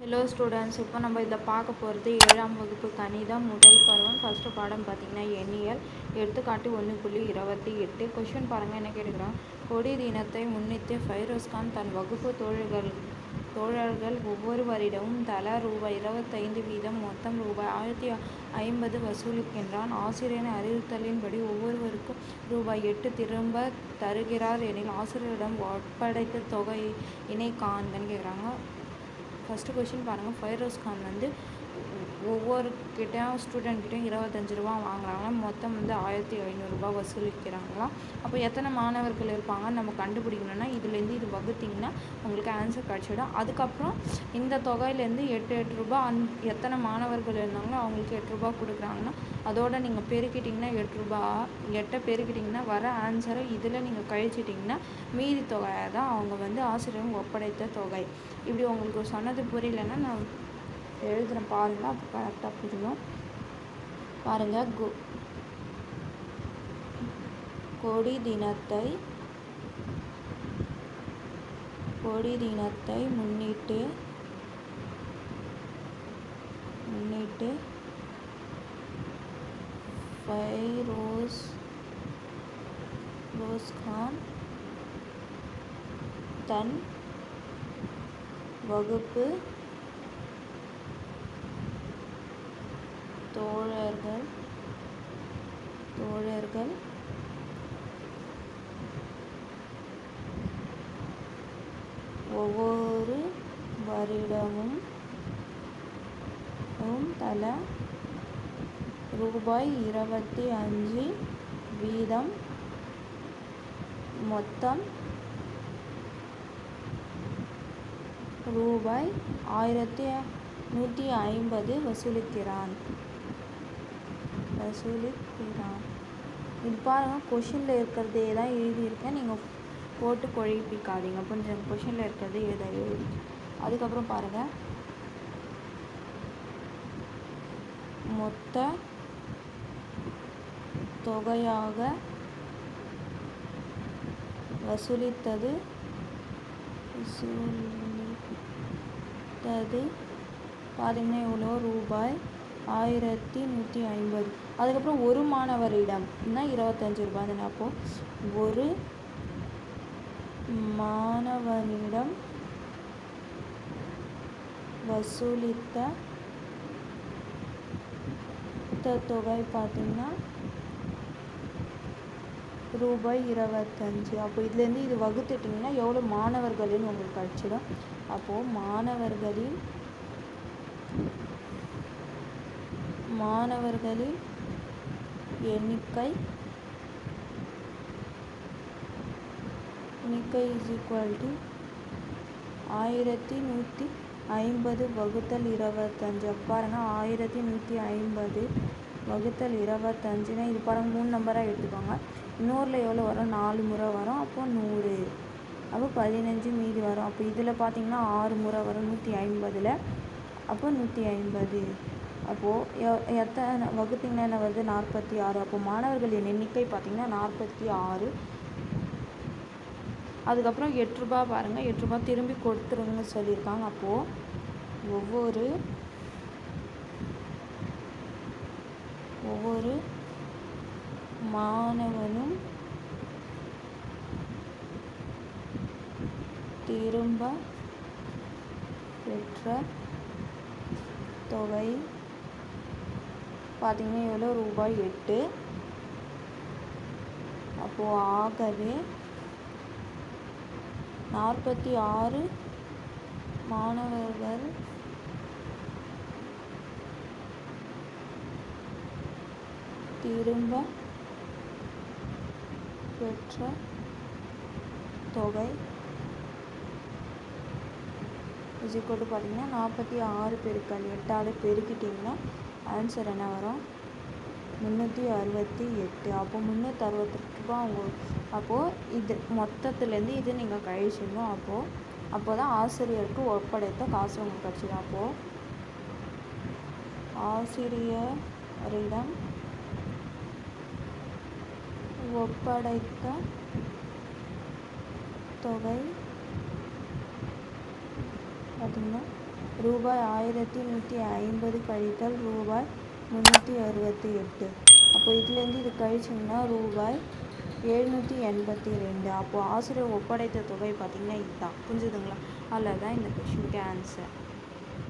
Hello students இப்போ நம்ம இதில் பார்க்க போகிறது ஏழாம் வகுப்பு கணிதம் முதல் பருவம். ஃபஸ்ட்டு பாடம் பார்த்தீங்கன்னா எண்ணியல். எடுத்துக்காட்டு ஒன்று புள்ளி இருபத்தி எட்டு. கொஷின் பாருங்கள் என்ன கேட்குறான்? கொடி தினத்தை முன்னிட்டு ஃபைரோஸ்கான் தன் வகுப்பு தோழர்கள் தோழர்கள் ஒவ்வொருவரிடமும் தலா ரூபாய் இருபத்தைந்து வீதம் மொத்தம் ரூபாய் ஆயிரத்தி ஐம்பது வசூலிக்கின்றான். ஆசிரியரின் அறிவுறுத்தலின்படி ஒவ்வொருவருக்கும் ரூபாய் எட்டு திரும்ப தருகிறார் எனில் ஆசிரியரிடம் ஒப்படைத்த தொகையினை காண்கன்னு கேட்குறாங்க? ஃபஸ்ட்டு கொஷின் பாருங்கள் ஃபைரோஸ் கான் வந்து ஒவ்வொரு ஸ்டூடெண்ட்கிட்டையும் ஸ்டூடெண்ட் இருபத்தஞ்சி ரூபா வாங்குறாங்க. மொத்தம் வந்து ஆயிரத்தி ஐநூறுரூபா வசூலிக்கிறாங்களாம். அப்போ எத்தனை மாணவர்கள் இருப்பாங்க நம்ம கண்டுபிடிக்கணும்னா இதுலேருந்து இது வகுத்திங்கன்னா உங்களுக்கு ஆன்சர் கிடச்சிடும். அதுக்கப்புறம் இந்த தொகையிலேருந்து எட்டு எட்டு ரூபா அந் எத்தனை மாணவர்கள் இருந்தாங்களோ அவங்களுக்கு எட்டு ரூபா கொடுக்குறாங்கன்னா அதோட நீங்கள் பெருக்கிட்டிங்கன்னா எட்டு ரூபா எட்டை பெருக்கிட்டிங்கன்னா வர ஆன்சரை இதில் நீங்கள் கழிச்சிட்டிங்கன்னா மீதி தொகையை தான் அவங்க வந்து ஆசிரியர் ஒப்படைத்த தொகை. இப்படி உங்களுக்கு சொன்னது புரியலன்னா நான் எழுதுகிறேன் பாருங்கள் அப்போ கரெக்டாக புரியும். பாருங்கள் கொ கொடி தினத்தை கொடி தினத்தை முன்னிட்டு முன்னிட்டு ஃபைரோஸ் ரோஸ்கான் தன் வகுப்பு தோழர்கள் தோழர்கள். ஒவ்வொரு வருடமும் தலா ரூபாய் இருபத்தி அஞ்சு வீதம் மொத்தம் ரூபாய் ஆயிரத்தி நூற்றி ஐம்பது வசூலிக்கிறான். வசூலிக்கிறான் இது பாருங்கள் கொஷினில் இருக்கிறதே தான் எழுதியிருக்கேன். நீங்கள் போட்டு குழப்பிக்காதீங்க. கொஞ்சம் கொஷினில் இருக்கிறது எழுத எழுதி. அதுக்கப்புறம் பாருங்கள் மொத்த தொகையாக வசூலித்தது வசூலித்தது பார்த்தீங்கன்னா எவ்வளோ ரூபாய் ஆயிரத்தி நூற்றி ஐம்பது. அதுக்கப்புறம் ஒரு மாணவரிடம். இருபத்தஞ்சி ரூபாய் தானே அப்போது ஒரு மாணவனிடம் வசூலித்த தொகை பார்த்திங்கன்னா ரூபாய் இருபத்தஞ்சி. அப்போ இதுலேருந்து இது வகுத்துட்டிங்கன்னா எவ்வளோ மாணவர்கள்னு உங்களுக்கு கிடச்சிடும் அப்போது மாணவர்களின் மாணவர்களின் எண்ணிக்கை. எண்ணிக்கை இஸ் ஈக்குவல் டு ஆயிரத்தி நூற்றி ஐம்பது வகுத்தல் இருபத்தஞ்சு. பாருங்க ஆயிரத்தி நூற்றி ஐம்பது வகுத்தல் இருபத்தஞ்சுனா இது பாருங்கள் மூணு நம்பராக எடுத்துக்கோங்க. நூறில் எவ்வளோ வரும்? நாலு முறை வரும். அப்போ நூறு. அப்போ பதினஞ்சு மீதி வரும். அப்போ இதில் பார்த்தீங்கன்னா ஆறு முறை வரும் நூற்றி ஐம்பதில். அப்போ நூற்றி ஐம்பது. அப்போது எத்தனை வகுத்திங்கன்னா என்ன வருது நாற்பத்தி ஆறு. அப்போ மாணவர்களின் எண்ணிக்கை பார்த்திங்கன்னா நாற்பத்தி ஆறு. அதுக்கப்புறம் எட்டு ரூபா பாருங்கள் எட்டு ரூபா திரும்பி கொடுத்துருங்கன்னு சொல்லியிருக்காங்க. அப்போது ஒவ்வொரு ஒவ்வொரு மாணவனும் திரும்ப பெற்ற தொகை பார்த்திங்கன்னா எவ்வளோ ரூபாய் எட்டு. அப்போது ஆகவே நாற்பத்தி ஆறு மாணவர்கள் திரும்ப பெற்ற தொகை இசிக்கோட்டு பார்த்தீங்கன்னா நாற்பத்தி ஆறு பெருக்கள் எட்டால் பெருக்கிட்டிங்கன்னா ஆன்சர் என்ன வரும்? முந்நூற்றி அறுபத்தி எட்டு. அப்போ முந்நூற்றி அறுபத்தெட்டு ரூபா அவங்க அப்போது இது மொத்தத்துலேருந்து இது நீங்கள் கழிச்சிடணும். அப்போது அப்போ தான் ஆசிரியருக்கு ஒப்படைத்த காசு உங்களுக்கு கிடச்சிடும் அப்போது ஆசிரியரிடம் ஒப்படைத்த தொகை பார்த்திங்கன்னா ரூபாய் ஆயிரத்தி நூற்றி ஐம்பது கழித்தல் ரூபாய் முந்நூற்றி அறுபத்தி எட்டு. அப்போ இதுலேருந்து இது கழிச்சிங்கன்னா ரூபாய் எழுநூற்றி எண்பத்தி ரெண்டு. அப்போது ஆசிரியர் ஒப்படைத்த தொகை பார்த்திங்கன்னா இதுதான். புரிஞ்சுதுங்களா? அதில் தான் இந்த கொஷினுக்கு ஆன்சர்